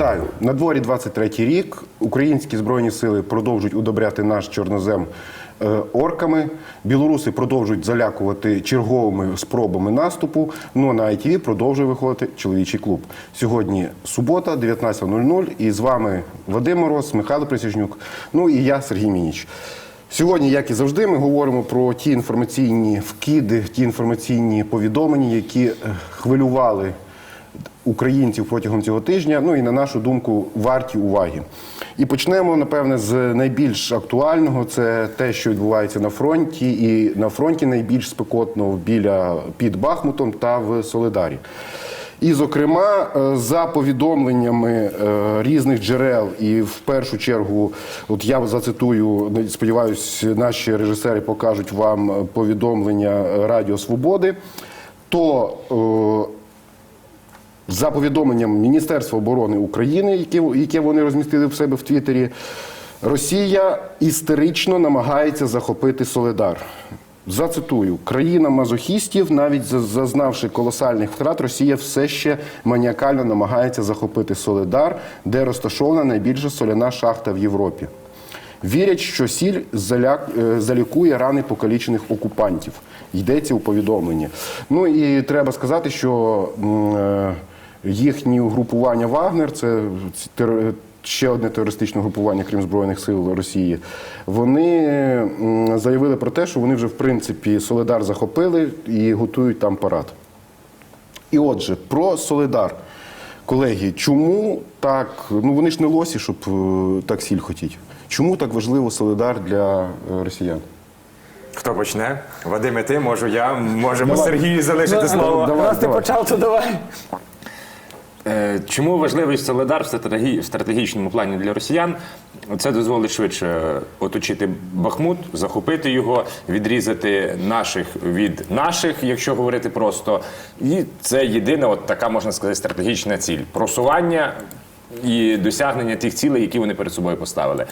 Вітаю на дворі 23-й рік. Українські збройні сили продовжують удобряти наш чорнозем е, орками. Білоруси продовжують залякувати черговими спробами наступу. Ну а на ITV продовжує виходити чоловічий клуб. Сьогодні субота, 19.00. І з вами Вадим Мороз, Михайло Присяжнюк. Ну і я, Сергій Мініч. Сьогодні, як і завжди, ми говоримо про ті інформаційні вкиди, ті інформаційні повідомлення, які е, хвилювали українців протягом цього тижня. Ну і на нашу думку, варті уваги. І почнемо, напевне, з найбільш актуального. Це те, що відбувається на фронті, і на фронті найбільш спекотно біля під Бахмутом та в Солидарі. І, зокрема, е, за повідомленнями е, різних джерел, і в першу чергу, от я зацитую, сподіваюся, наші режисери покажуть вам повідомлення Радіо Свободи, то е, за повідомленням Міністерства оборони України, яке, вони розмістили в себе в Твіттері, Росія істерично намагається захопити Соледар. Зацитую, країна мазохістів, навіть зазнавши колосальних втрат, Росія все ще маніакально намагається захопити Соледар, де розташована найбільша соляна шахта в Європі. Вірять, що сіль заляк, е, залікує рани покалічених окупантів. Йдеться у повідомленні. Ну і треба сказати, що е, угрупування Вагнер це ще одне терористичне групування, крім Збройних сил Росії. Вони заявили про те, що вони вже в принципі Соледар захопили і готують там парад. І отже, про Соледар. Колеги, чому так? Ну вони ж не лосі, щоб е, так сіль хотіть. Чому так важливо Соледар для е, росіян? Хто почне? Вадиме, ти, можу я, можемо Давай. Сергію залишити Ну, слово. давай, Раз ти почав, то давай. Е, Чому важливий Соледар в стратегі- в стратегічному плані для росіян? Це дозволить швидше оточити Бахмут, захопити його, відрізати наших від наших, якщо говорити просто. І це єдина, от така можна сказати, стратегічна ціль просування і досягнення тих цілей, які вони перед собою поставили.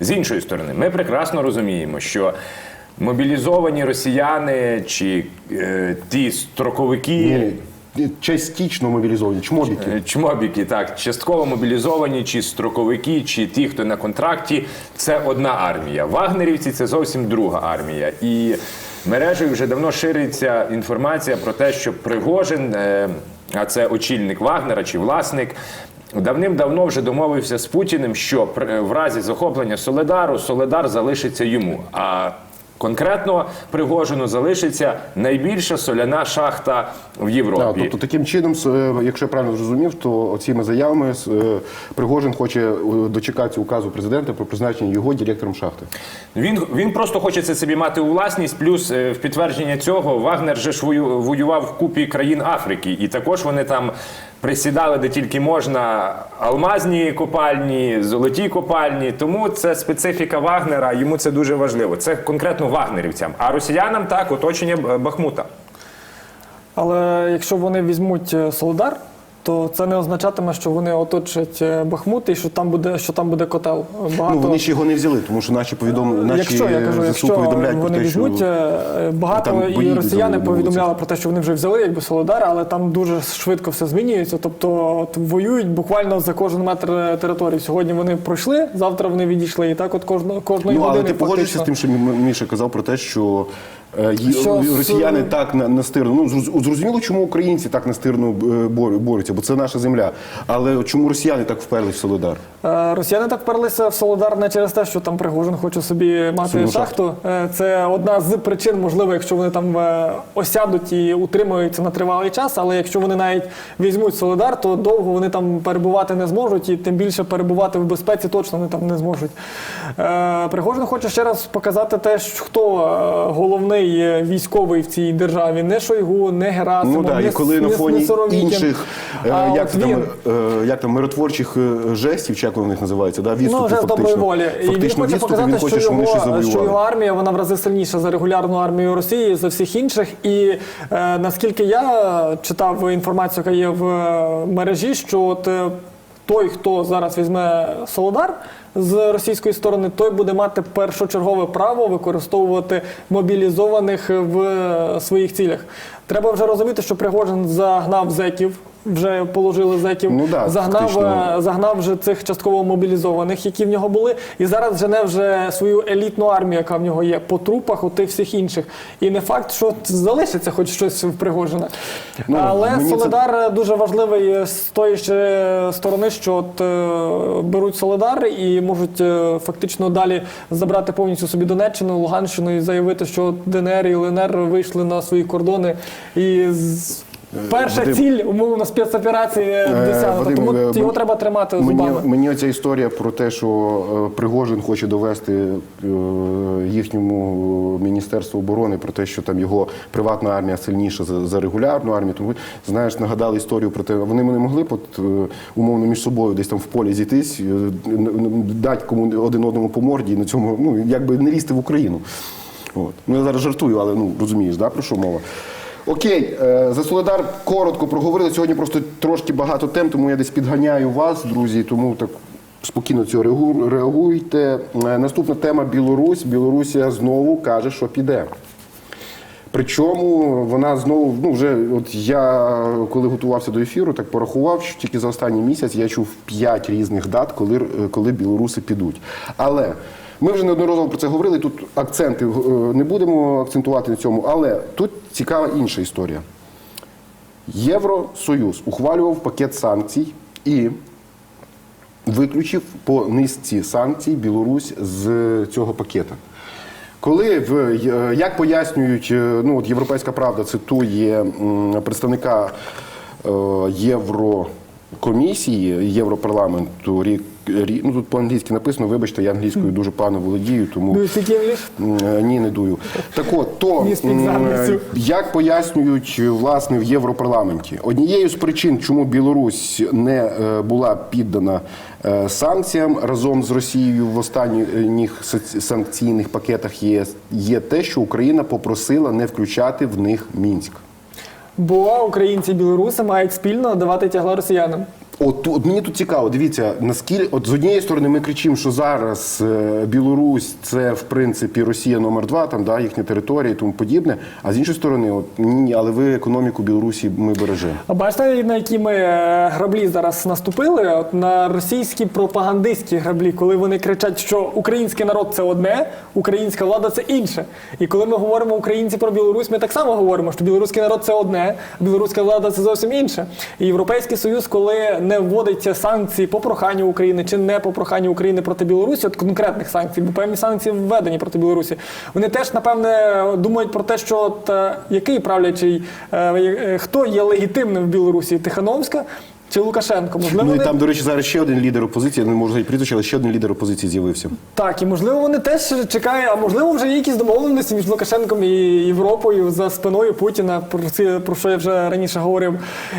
З іншої сторони, ми прекрасно розуміємо, що мобілізовані росіяни чи е, ті строковики. Ні, частично мобілізовані, чмобіки. Е, Чмобіки, так, частково мобілізовані, чи строковики, чи ті, хто на контракті, це одна армія. Вагнерівці це зовсім друга армія. І мережею вже давно шириться інформація про те, що Пригожин, е, а це очільник Вагнера чи власник. Давним-давно вже домовився з Путіним, що в разі захоплення Соледару Соледар залишиться йому. А конкретно Пригожину залишиться найбільша соляна шахта в Європі. Так, тобто таким чином, е, якщо я правильно зрозумів, то цими заявами е, Пригожин хоче е, дочекатися указу президента про призначення його директором шахти. Він, він просто хоче це собі мати у власність. Плюс в підтвердження цього Вагнер же ж воював в купі країн Африки, і також вони там присідали де тільки можна алмазні копальні, золоті копальні. Тому це специфіка Вагнера. Йому це дуже важливо. Це конкретно вагнерівцям. А росіянам так оточення Бахмута. Але якщо вони візьмуть е, Солодар, то це не означатиме, що вони оточать е, Бахмут і що там буде, що там буде котел. Багато... Ну вони ж його не взяли, тому що наші повідомлення, наші Якщо я кажу, якщо повідомляють про вони те, візьмуть, що е, багато і росіяни повідомляли про те, що вони вже взяли якби Солодар, але там дуже швидко все змінюється. Тобто воюють буквально за кожен метр е, території. Сьогодні вони пройшли, завтра вони відійшли. І так от кожно, кожної ну але години ти погодишся з тим, що Мі- Міша казав про те, що. Е, Що з- росіяни так на- настирно. Ну зроз- зрозуміло, чому українці так настирно е, бор- борються, бо це наша земля. Але чому росіяни так вперлись в Солидар? Е, Росіяни так вперлися в Солодар не через те, що там Пригожин хоче собі мати Собі шахту. Е, Це одна з причин, можливо, якщо вони там е, осядуть і утримуються на тривалий час. Але якщо вони навіть візьмуть Солодар, то довго вони там перебувати не зможуть, і тим більше перебувати в безпеці точно вони там не зможуть. Пригожин хоче ще раз показати те, хто головний військовий в цій державі. Не Шойгу, не Герасимов, Ну да, не, і коли на фоні не інших А як, там, він- як там миротворчих жестів, як вони них називаються, да, Ну, відступів вже фактично. волі. І він хоче відступів, показати, він хоче, що, щоб вони його, що його армія вона в рази сильніша за регулярну армію Росії, за всіх інших. І е, наскільки я читав інформацію, яка є в е, мережі, що от е, той, хто зараз візьме Солодар, з російської сторони, той буде мати першочергове право використовувати мобілізованих в своїх цілях. Треба вже розуміти, що Пригожин загнав зеків. Вже положили зеків, Ну да, загнав, фактично. е, загнав вже цих частково мобілізованих, які в нього були, і зараз жене вже свою елітну армію, яка в нього є, по трупах у тих всіх інших. І не факт, що залишиться хоч щось в Пригожина. Ну, Але мені це- дуже важливий з тої ще сторони, що от, е, беруть Солидар і можуть е, фактично далі забрати повністю собі Донеччину, Луганщину і заявити, що ДНР і ЛНР вийшли на свої кордони і. з- Перша Вадим, ціль, умовно, спецоперації Е, досягнута. Вадим, Тому е, його треба тримати Мені, зубами. мені оця історія про те, що е, Пригожин хоче довести е, їхньому міністерству оборони про те, що там його приватна армія сильніша за, за регулярну армію. Тому знаєш, нагадали історію про те, вони не могли б от, е, умовно між собою десь там в полі зійтись, е, дати кому один одному по морді і на цьому ну якби не лізти в Україну. От. Ну я зараз жартую, але ну розумієш, да, про що мова. Окей, е, за Солидар коротко проговорили. Сьогодні просто трошки багато тем, тому я десь підганяю вас, друзі, тому так спокійно цього реагу- реагуйте. Е, Наступна тема Білорусь. Білорусія знову каже, що піде. Причому вона знову, ну вже от я коли готувався до ефіру, так порахував, що тільки за останній місяць я чув п'ять різних дат, коли, е, коли білоруси підуть. Але ми вже неодноразово про це говорили. Тут акценти е, не будемо акцентувати на цьому, але тут цікава інша історія. Євросоюз ухвалював пакет санкцій і виключив по низці санкцій Білорусь з цього пакета. Коли в е, як пояснюють, е, ну от Європейська Правда цитує представника Єврокомісії Європарламенту рік, рі- ну тут по-англійськи написано, вибачте, я англійською дуже погано володію, тому е, Ні, не дую. Так от, то як пояснюють власне в Європарламенті, однією з причин, чому Білорусь не е, була піддана е, санкціям разом з Росією в останніх санкційних пакетах ЄС, є те, що Україна попросила не включати в них Мінськ. Бо українці і білоруси мають спільно давати тягла росіянам. От, от мені тут цікаво, дивіться, наскільки от з однієї сторони ми кричимо, що зараз е, Білорусь це в принципі Росія номер два, там да, їхня територія і тому подібне. А з іншої сторони, от ні, але ви економіку Білорусі ми бережемо. Бачите, на які ми е, граблі зараз наступили? От на російські пропагандистські граблі, коли вони кричать, що український народ це одне, українська влада це інше. І коли ми говоримо українці про Білорусь, ми так само говоримо, що білоруський народ це одне, білоруська влада це зовсім інше. І Європейський Союз, коли не вводить санкції по проханню України чи не по проханню України проти Білорусі, от конкретних санкцій, бо певні санкції введені проти Білорусі, вони теж напевне думають про те, що от, е, який правлячий, е, е, хто є легітимним в Білорусі, Тихановська чи Лукашенко? Можливо, Ну і вони... там, до речі, зараз ще один лідер опозиції, не можу сказати прізвище, але ще один лідер опозиції з'явився. Так, і можливо вони теж чекають, а можливо вже є якісь домовленості між Лукашенком і Європою за спиною Путіна, про це про що я вже раніше говорив.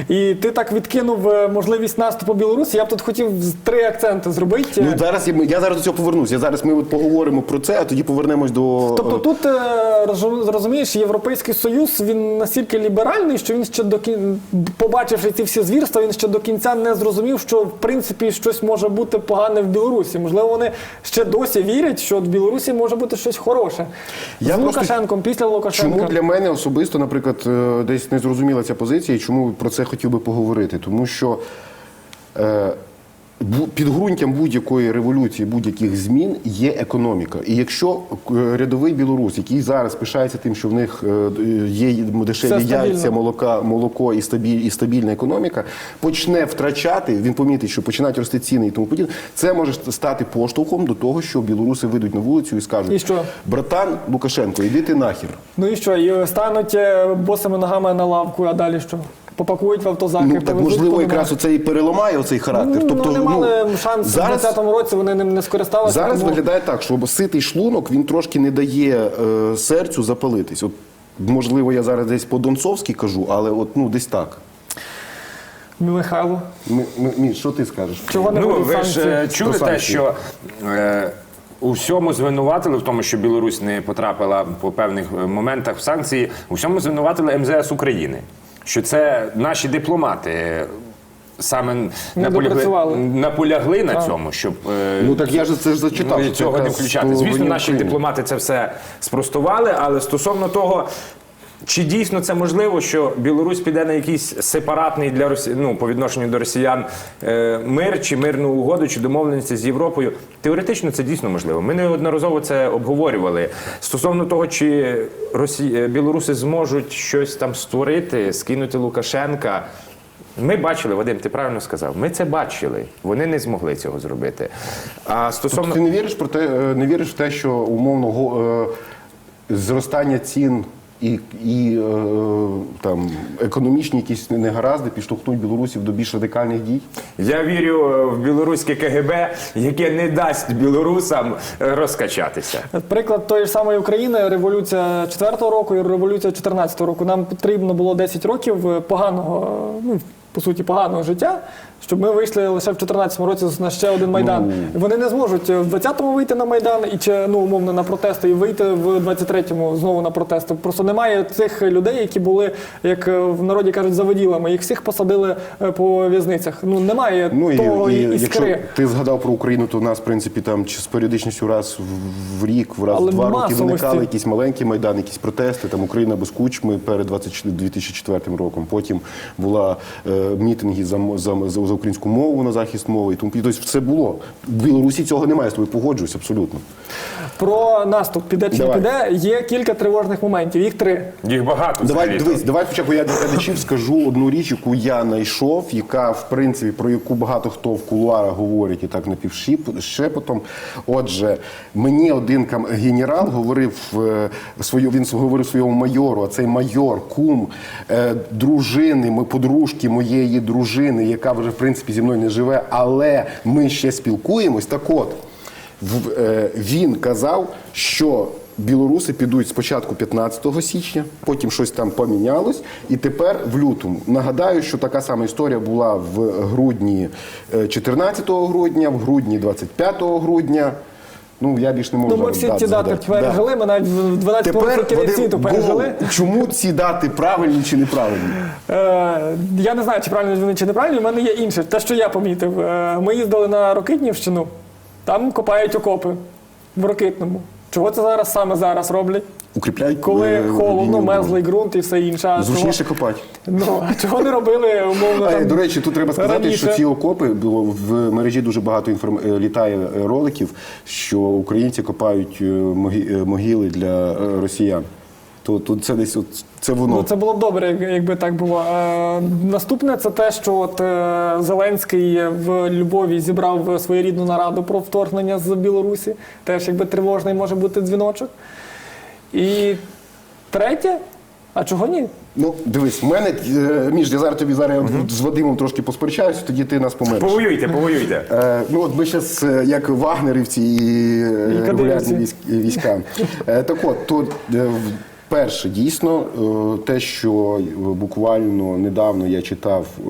І ти так відкинув е, можливість наступу Білорусі. Я б тут хотів три акценти зробити. Ну зараз я, я зараз до цього повернусь. Я зараз ми от поговоримо про це, а тоді повернемось до Тобто тут е, розумієш, Європейський Союз він настільки ліберальний, що він ще до побачивши ці всі звірства, він ще до кінця не зрозумів, що в принципі щось може бути погане в Білорусі. Можливо, вони ще досі вірять, що в Білорусі може бути щось хороше. Я З просто- Лукашенком, після Лукашенка. Чому для мене особисто, наприклад, е, десь не зрозуміла ця позиція, і чому про це хотів би поговорити? Тому що е, підґрунтям будь-якої революції, будь-яких змін є економіка. І якщо е, рядовий білорус, який зараз пишається тим, що в них е, є дешеві яйця, молока, молоко і, стабіль, і стабільна економіка, почне втрачати, він помітить, що починають рости ціни і тому подібне, це може стати поштовхом до того, що білоруси вийдуть на вулицю і скажуть: І що? братан Лукашенко, іди ти нахер. Ну і що? І стануть е, босими ногами на лавку, а далі що? Попакують в автозаки. Ну так можливо, якраз оце і переламає оцей характер. Ну, тобто не мали шанс в зараз, 20-му році, вони ним не скористалися. зараз тому- виглядає так, що ситий шлунок він трошки не дає е, серцю запалитись. От можливо, я зараз десь по-донцовськи кажу, але от ну десь так. Михайло, Ми, ми, Міш, що ти скажеш? чого не Ну, ви ж е, чули те, що е, у всьому звинуватили, в тому, що Білорусь не потрапила по певних е, моментах в санкції, у всьому звинуватили МЗС України. Що це наші дипломати саме Не допрацювали. наполягли, наполягли на цьому, щоб е, Ну так я ж це ж зачитав. Цього не включати. Звісно, наші дипломати це все спростували, але стосовно того. Чи дійсно це можливо, що Білорусь піде на якийсь сепаратний для Росі... ну, по відношенню до росіян е, мир чи мирну угоду, чи домовленості з Європою? Теоретично це дійсно можливо. Ми неодноразово це обговорювали. Стосовно того, чи Росі... е, білоруси зможуть щось там створити, скинути Лукашенка. Ми бачили, Вадим, ти правильно сказав. Ми це бачили. Вони не змогли цього зробити. А стосовно Тобто ти не віриш про те, е, не віриш в те, що умовно зростання цін і, і е, там економічні якісь негаразди підштовхнуть білорусів до більш радикальних дій? Я вірю е, в білоруське КГБ, яке не дасть білорусам е, розкачатися. Приклад тої ж самої України, революція 4-го року і революція 14-го року. Нам потрібно було 10 років е, поганого, ну по суті, поганого життя, щоб ми вийшли лише в 14-му році на ще один майдан. Вони не зможуть в 20-му вийти на майдан і чи ну умовно на протести, і вийти в 23-му знову на протести. Просто немає цих людей, які були, як е, в народі кажуть, заводілами. Їх всіх посадили е, по в'язницях. Ну немає Ну і, того і, і, якщо ти згадав про Україну, то в нас, в принципі, там чи з періодичністю раз в, рік, в раз Але в два роки виникали якісь маленькі майдани, якісь протести. Там Україна без кучми перед 24 2004 роком. Потім була е, мітинги за, за, за, за українську мову на захист мови. І тому тобто все було. В Білорусі цього немає, я з тобою погоджуюсь абсолютно. Про наступ піде чи не піде. Є кілька тривожних моментів. Їх три. Їх багато. Давай дивись, давай спочатку я для глядачів скажу одну річ, яку я знайшов, яка в принципі про яку багато хто в кулуарах говорить і так напівшепотом. Отже, мені один генерал говорив е, свою, він говорив своєму майору, а цей майор, кум е, дружини, подружки моєї дружини, яка вже в принципі зі мною не живе, але ми ще спілкуємось. Так от. Е, він казав, що білоруси підуть спочатку 15 січня, потім щось там помінялось, і тепер в лютому. Нагадаю, що така сама історія була в грудні е, 14 грудня, в грудні 25 грудня. Ну я більш не можу Ну, ми всі ці дати пережили. Ми навіть в 12 років ці світу пережили. чому ці дати правильні чи неправильні? Е, я не знаю, чи правильні вони чи неправильно. У мене є інше. Те, що я помітив. Е, ми їздили на Рокитнівщину, там копають окопи в Рокитному. Чого це зараз саме зараз роблять? Укріпляють Коли е, холодно, мерзлий ґрунт і все інше. Зручніше копати. ну, а чого не робили умовно? Е, Там, До речі, тут треба сказати, раніше? що ці окопи було в мережі дуже багато інформ... е, літає роликів, що українці копають могили для росіян. То тут це десь от це воно. Ну, це було б добре, якби так було. Е, наступне це те, що от е, Зеленський в Львові зібрав своєрідну нараду про вторгнення з Білорусі. Теж якби тривожний може бути дзвіночок. І третє, а чого ні? Ну дивись, в мене е, між я зараз тобі зараз я з Вадимом трошки посперечаюся, тоді ти нас помириш. Повоюйте, повоюйте. Е, ну от ми зараз як вагнерівці і, е, І регулярні кадирівці. військ, е, війська. Е, так от, то е, в- перше, дійсно, е, те, що е, буквально недавно я читав. е,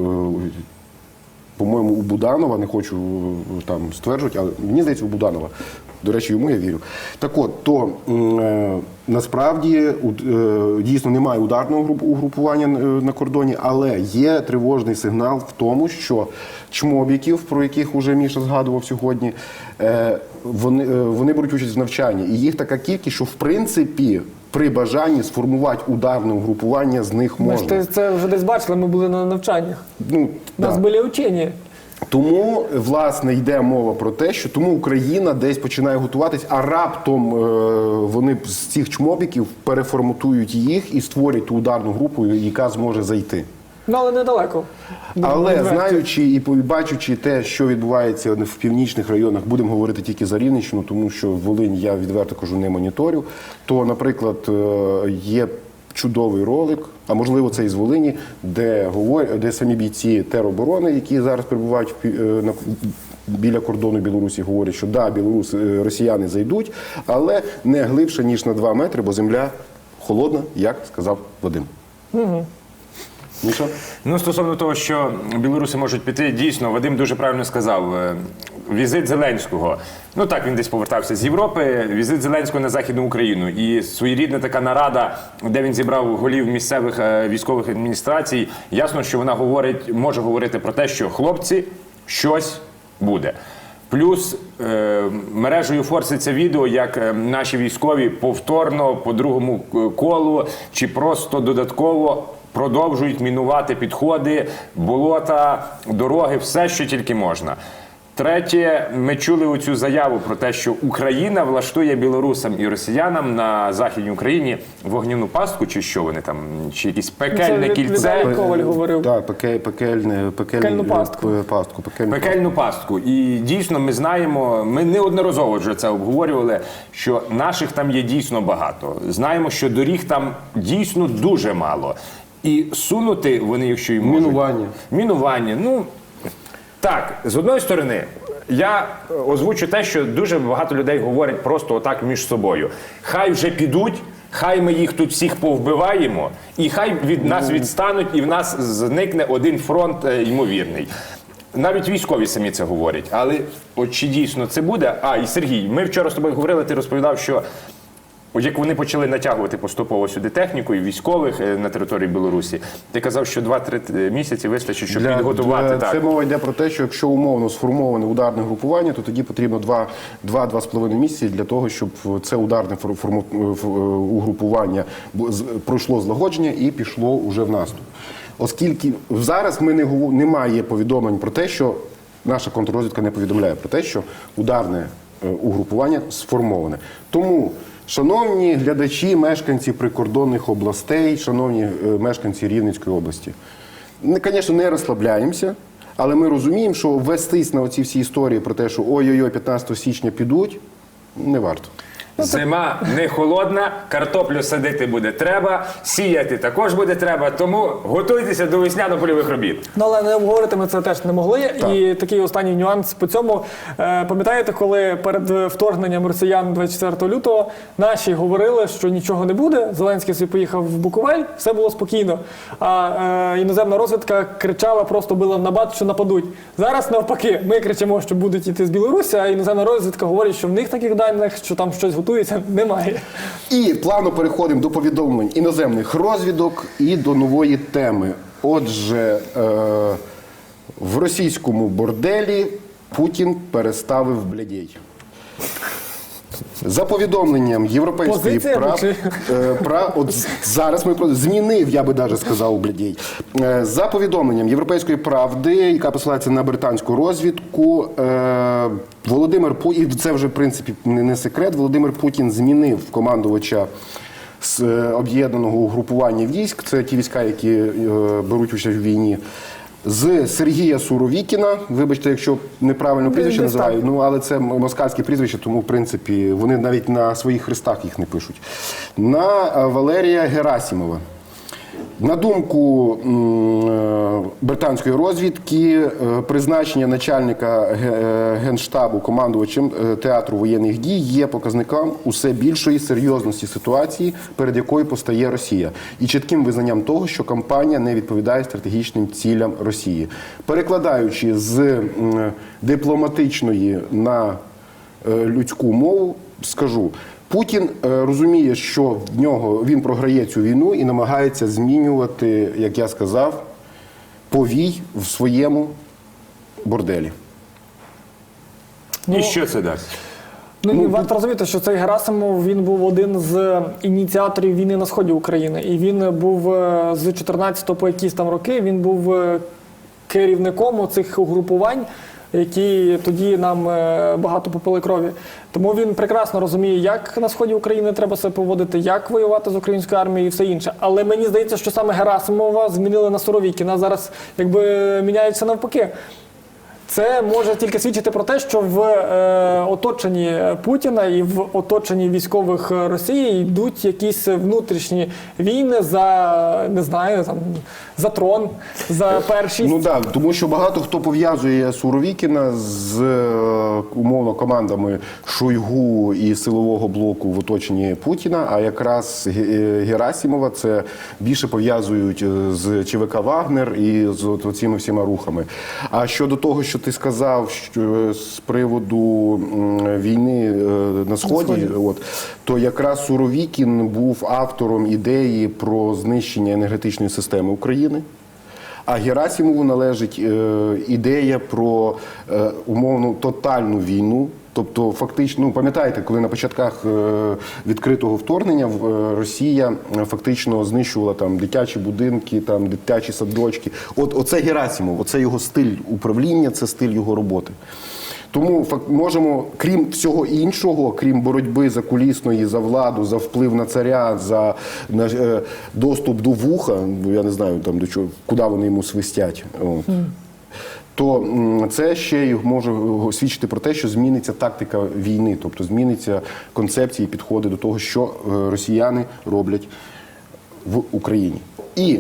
По-моєму, у Буданова, не хочу е, там стверджувати, але мені здається, у Буданова. До речі, йому я вірю. Так от, то е, насправді е, дійсно немає ударного груп- угрупування е, на кордоні, але є тривожний сигнал в тому, що чмобіків, про яких уже Міша згадував сьогодні, е, вони, е, вони беруть участь в навчанні. І їх така кількість, що в принципі при бажанні сформувати ударне угрупування з них Ми ж це вже десь бачили, ми були на навчаннях. Ну, У нас да. були учені. Тому власне йде мова про те, що тому Україна десь починає готуватись, а раптом е, вони з цих чмобіків переформатують їх і створять ту ударну групу, яка зможе зайти. Ну, але недалеко. Але Відверто. знаючи і бачучи те, що відбувається в північних районах, будемо говорити тільки за Рівненщину, тому що Волинь я відверто кажу не моніторю. То, наприклад, е, є чудовий ролик, а можливо це із Волині, де говорять, де самі бійці тероборони, які зараз перебувають е, на біля кордону Білорусі, говорять, що да, білорус е, росіяни зайдуть, але не глибше ніж на 2 метри, бо земля холодна, як сказав Вадим. Ну, стосовно того, що білоруси можуть піти, дійсно, Вадим дуже правильно сказав. Візит Зеленського. Ну так він десь повертався з Європи. Візит Зеленського на західну Україну і своєрідна така нарада, де він зібрав голів місцевих е, військових адміністрацій. Ясно, що вона говорить, може говорити про те, що хлопці щось буде. Плюс е, мережею форситься відео, як е, наші військові повторно по другому е, колу чи просто додатково продовжують мінувати підходи, болота, дороги, все, що тільки можна. Третє, ми чули оцю заяву про те, що Україна влаштує білорусам і росіянам на західній Україні вогняну пастку, чи що вони там, чи якісь пекельне від- кільце. Віталій Коваль говорив. Так, пеке, пекельне, пекельне, Пекельну пастку. пастку пекельну Пекельну пастку. І дійсно ми знаємо, ми неодноразово вже це обговорювали, що наших там є дійсно багато. Знаємо, що доріг там дійсно дуже мало. І сунути вони, якщо й можуть. Мінування. Мінування. Ну так, з одної сторони, я озвучу те, що дуже багато людей говорять просто отак між собою. Хай вже підуть. Хай ми їх тут всіх повбиваємо, і хай від нас відстануть, і в нас зникне один фронт е, ймовірний. Навіть військові самі це говорять. Але от чи дійсно це буде? А, і Сергій, ми вчора з тобою говорили, ти розповідав, що як вони почали натягувати поступово сюди техніку і військових е, на території Білорусі, ти казав, що 2-3 місяці вистачить, щоб підготувати для- так. Це мова йде про те, що якщо умовно сформоване ударне групування, то тоді потрібно 2-2,5 місяці для того, щоб це ударне форму- угрупування пройшло злагодження і пішло уже в наступ. Оскільки зараз ми не немає повідомлень про те, що наша контррозвідка не повідомляє про те, що ударне е, угрупування сформоване. Тому. Шановні глядачі, мешканці прикордонних областей, шановні е, мешканці Рівненської області, ми, звісно, не розслабляємося, але ми розуміємо, що вестись на оці всі історії про те, що ой-ой-ой, 15 січня підуть, не варто. Зима не холодна, картоплю садити буде треба, сіяти також буде треба, тому готуйтеся до весняно-польових робіт. Ну, але не обговорити ми це теж не могли. І такий останній нюанс по цьому. Е, пам'ятаєте, коли перед вторгненням росіян 24 лютого наші говорили, що нічого не буде. Зеленський собі поїхав в Буковель, все було спокійно. А е, іноземна розвідка кричала, просто била на бат, що нападуть. Зараз навпаки, ми кричимо, що будуть йти з Білорусі, а іноземна розвідка говорить, що в них таких даних, що там щось готується, немає. І плавно переходимо до повідомлень іноземних розвідок і до нової теми. Отже, е, в російському борделі Путін переставив блядей. За повідомленням європейської прав... Е, Пра... От зараз ми про- змінив, я би навіть сказав, блядей. Е, За повідомленням Європейської правди, яка посилається на британську розвідку, е, Володимир Путін, і це вже в принципі не секрет. Володимир Путін змінив командувача з об'єднаного угрупування військ. Це ті війська, які е, беруть участь у війні. З Сергія Суровікіна, вибачте, якщо неправильно прізвище називаю, ну але це москальське прізвище, тому в принципі вони навіть на своїх хрестах їх не пишуть. На е, Валерія Герасімова. На думку е, британської розвідки, е, призначення начальника е, генштабу командувачем театру воєнних дій є показником усе більшої серйозності ситуації, перед якою постає Росія, і чітким визнанням того, що кампанія не відповідає стратегічним цілям Росії. Перекладаючи з дипломатичної на людську мову, скажу. Путін е, розуміє, що в нього він програє цю війну і намагається змінювати, як я сказав, повій в своєму борделі. І що це дасть? Ну, і варто розуміти, що цей Герасимов він був один з ініціаторів війни на сході України. І він був е, з 14 по якісь там роки, він був е, керівником цих угрупувань, які тоді нам е, багато попили крові. Тому він прекрасно розуміє, як на сході України треба себе поводити, як воювати з українською армією і все інше. Але мені здається, що саме Герасимова змінили на Суровікіна. Зараз якби міняється навпаки. Це може тільки свідчити про те, що в е, оточенні Путіна і в оточенні військових Росії йдуть якісь внутрішні війни за не знаю там за трон, за першість. Ну так, тому що багато хто пов'язує Суровікіна з е, умовно командами Шойгу і силового блоку в оточенні Путіна. А якраз е, Герасімова це більше пов'язують е, з ЧВК Вагнер і з цими всіма рухами. А щодо того, що що ти сказав що з приводу війни е, на сході, Сході. от то якраз Суровікін був автором ідеї про знищення енергетичної системи України. А Герасимову належить е, ідея про е, умовну тотальну війну. Тобто, фактично, ну пам'ятаєте, коли на початках е, відкритого вторгнення е, Росія е, фактично знищувала там дитячі будинки, там дитячі садочки. От оце Герасимов, оце його стиль управління, це стиль його роботи. Тому можемо, крім всього іншого, крім боротьби за кулісної, за владу, за вплив на царя, за на, е, доступ до вуха, я не знаю там до чого, куди вони йому свистять. От. То це ще й може свідчити про те, що зміниться тактика війни, тобто зміниться концепції підходи до того, що е, росіяни роблять в Україні. І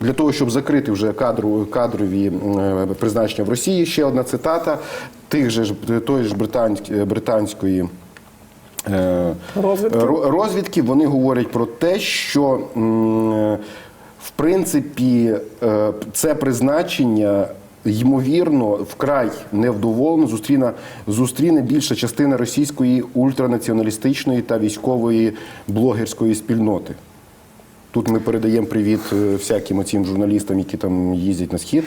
для того, щоб закрити вже кадру, кадрові е, призначення в Росії, ще одна цитата тих же ж тої ж британськ- британської. е, Розвідки. розвідки вони говорять про те, що е, в принципі е, це призначення. Ймовірно, вкрай невдоволено зустріне, зустріне більша частина російської ультранаціоналістичної та військової блогерської спільноти. Тут ми передаємо привіт е, всяким оцім журналістам, які там їздять на схід.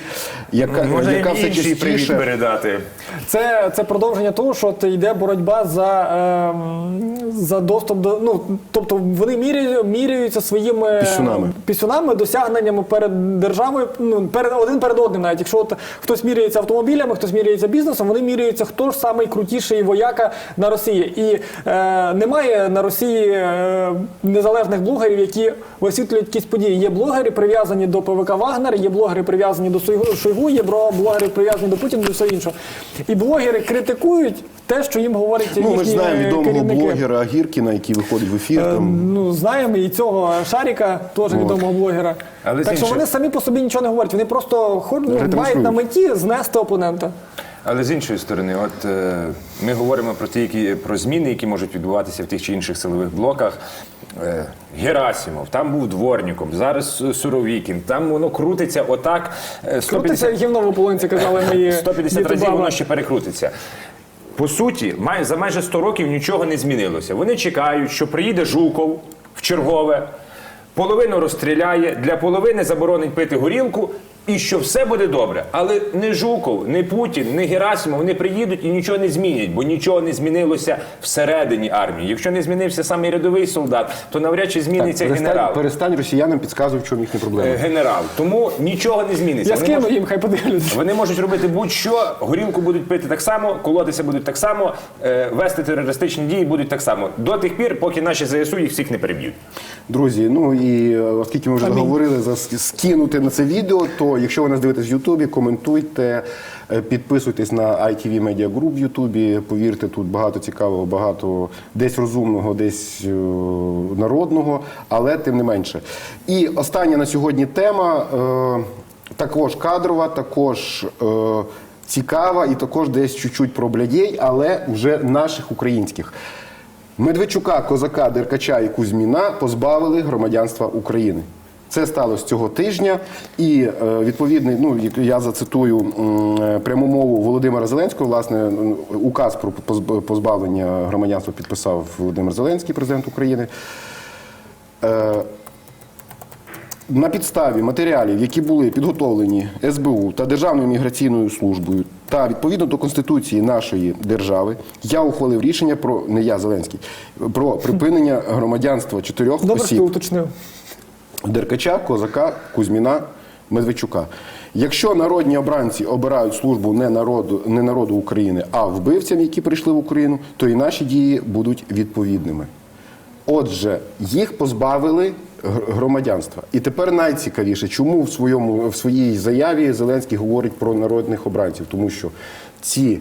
Яка, Може, яка все інший привіт передати. Це, це продовження того, що от йде боротьба за, ем, за доступ до. Ну, тобто вони міряють, міряються своїми Пісюнами. пісюнами, досягненнями перед державою, ну, перед, один перед одним, навіть якщо от хтось міряється автомобілями, хтось міряється бізнесом, вони міряються, хто ж самий крутіший вояка на Росії. І е, немає на Росії е, незалежних блогерів, які висвітлюють якісь події. Є блогери, прив'язані до ПВК Вагнер, є блогери, прив'язані до Шойгу, є блогери, прив'язані до Путіна, до всього іншого. І блогери критикують те, що їм говорять ну, ми ж знаємо відомого керівники. блогера Гіркіна, який виходить в ефір. Е, Там. Ну, знаємо і цього Шаріка, теж відомого блогера. Але так що вони самі по собі нічого не говорять. Вони просто ну, мають на меті знести опонента. Але з іншої сторони, от е, ми говоримо про ті, які про зміни, які можуть відбуватися в тих чи інших силових блоках. Е, Герасимов, там був дворником, зараз е, Суровікін, там воно крутиться отак. е, 150 Крутиться гівно в ополонці, казали мої 150 діти, разів воно ще перекрутиться. По суті, за майже 100 років нічого не змінилося. Вони чекають, що приїде Жуков в чергове, половину розстріляє, для половини заборонить пити горілку, і що все буде добре. Але не Жуков, не Путін, не Герасимов не приїдуть і нічого не змінять, бо нічого не змінилося всередині армії. Якщо не змінився саме рядовий солдат, то навряд чи зміниться перестань, генерал. перестань росіянам підказувати, в чому їхні Е, проблеми. Генерал. Тому нічого не зміниться. Я скину їм, хай подивляться. вони можуть робити будь-що, горілку будуть пити так само, колотися будуть так само, е, вести терористичні дії будуть так само. До тих пір, поки наші ЗСУ їх всіх не переб'ють. Друзі, ну і е, оскільки ми вже заговорили за скинути на це відео, то якщо ви нас дивитесь в Ютубі, коментуйте, е, підписуйтесь на ITV Media Group в Ютубі. Повірте, тут багато цікавого, багато десь розумного, десь е, народного, але тим не менше. І остання на сьогодні тема е, також кадрова, також. Е, Цікава і також десь чуть-чуть про блядей, але вже наших українських. Медведчука, Козака, Деркача і Кузьміна позбавили громадянства України. Це сталося цього тижня, і е, відповідний, ну я зацитую е, пряму мову Володимира Зеленського. Власне, указ про позбавлення громадянства підписав Володимир Зеленський, президент України. На підставі матеріалів, які були підготовлені СБУ та Державною міграційною службою, та відповідно до Конституції нашої держави, я ухвалив рішення про не я Зеленський про припинення громадянства чотирьох Добре, осіб. уточнив. Деркача, Козака, Кузьміна, Медведчука. Якщо народні обранці обирають службу не народу, не народу України, а вбивцям, які прийшли в Україну, то і наші дії будуть відповідними. Отже, їх позбавили громадянства. І тепер найцікавіше, чому в своєму в своїй заяві Зеленський говорить про народних обранців, тому що ці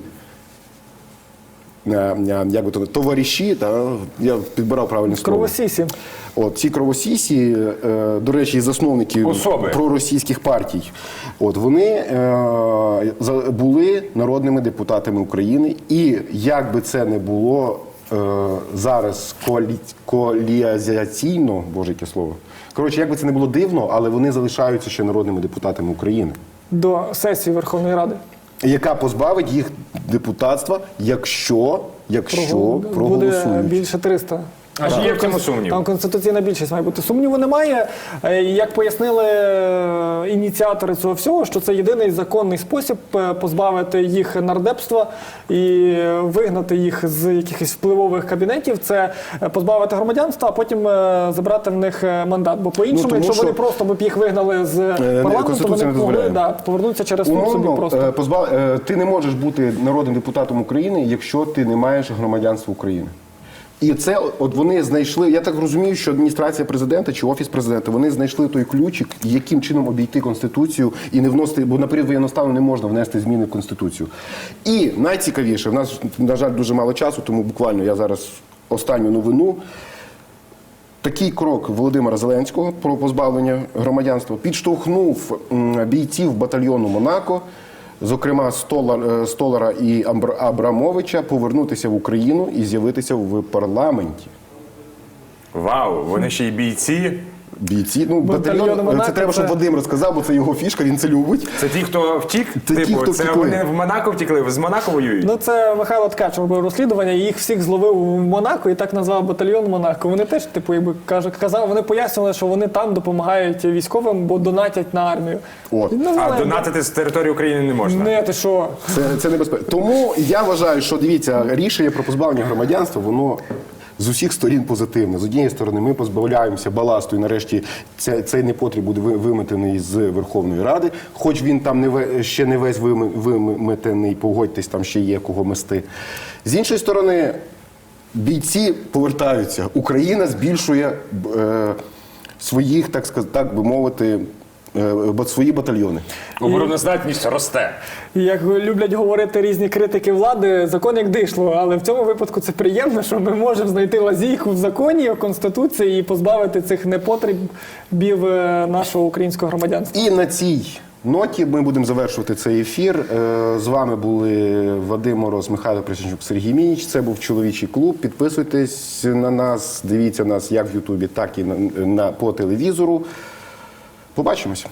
е, е, як би то товариші, та я підбирав правильне слово. Кровосісі. От ці кровосісі, е, до речі, засновники Особи. проросійських партій, от вони були народними депутатами України, і як би це не було зараз коалі, коліазіаційно, боже яке слово. Коротше, як би це не було дивно, але вони залишаються ще народними депутатами України. До сесії Верховної Ради. яка позбавить їх депутатства, якщо, якщо буде проголосують. більше 300. А чи є в цьому сумнів? Там конституційна більшість має бути. Сумніву немає. Е, Як пояснили е, ініціатори цього всього, що це єдиний законний спосіб е, позбавити їх нардепства і вигнати їх з якихось впливових кабінетів. Це позбавити громадянства, а потім забрати в них мандат. Бо по-іншому, Ну, тому якщо вони просто б їх вигнали з парламенту, Конституція вони могли да, повернутися через суд собі просто. позбав... ти не можеш бути народним депутатом України, якщо ти не маєш громадянства України. І це от вони знайшли. Я так розумію, що адміністрація президента чи офіс президента вони знайшли той ключик, яким чином обійти конституцію і не вносити, бо на період воєнного стану не можна внести зміни в конституцію. І найцікавіше, в нас на жаль дуже мало часу, тому буквально я зараз останню новину. Такий крок Володимира Зеленського про позбавлення громадянства підштовхнув бійців батальйону Монако, зокрема е, Столара і Абрамовича, повернутися в Україну і з'явитися в парламенті. Вау, вони ще й бійці. Бійці, ну Батальйон батальйон, Монако це треба, щоб це- Вадим розказав, бо це його фішка, він це любить. Це ті, хто втік? Це ті, типу, хто це втекли. вони в Монако втекли, з Монако воюють. Ну, це Михайло Ткач робив розслідування, і їх всіх зловив в Монако і так назвав батальйон Монако. Вони теж, типу, якби каже, казав, вони пояснювали, що вони там допомагають військовим, бо донатять на армію. От. Ну, а знаю, донатити з території України не можна. Не, ти що? Це, це небезпечно. Тому я вважаю, що дивіться, рішення про позбавлення громадянства, воно. З усіх сторін позитивне. З однієї сторони, ми позбавляємося баласту, і нарешті ця- цей непотріб буде ви- виметений з Верховної Ради. Хоч він там не ще не весь виметений, погодьтесь, там ще є кого мести. З іншої сторони, бійці повертаються. Україна збільшує е, своїх, так сказати, так би мовити, свої батальйони. Обороноздатність росте. Як люблять говорити різні критики влади, закон як дишло. Але в цьому випадку це приємно, що ми можемо знайти лазійку в законі, в конституції і позбавити цих непотребів е, нашого українського громадянства. І на цій ноті ми будемо завершувати цей ефір. Е, З вами були Вадим Мороз, Михайло Присячук, Сергій Мініч. Це був чоловічий клуб. Підписуйтесь на нас, дивіться нас як в Ютубі, так і на, на по телевізору. Побачимося.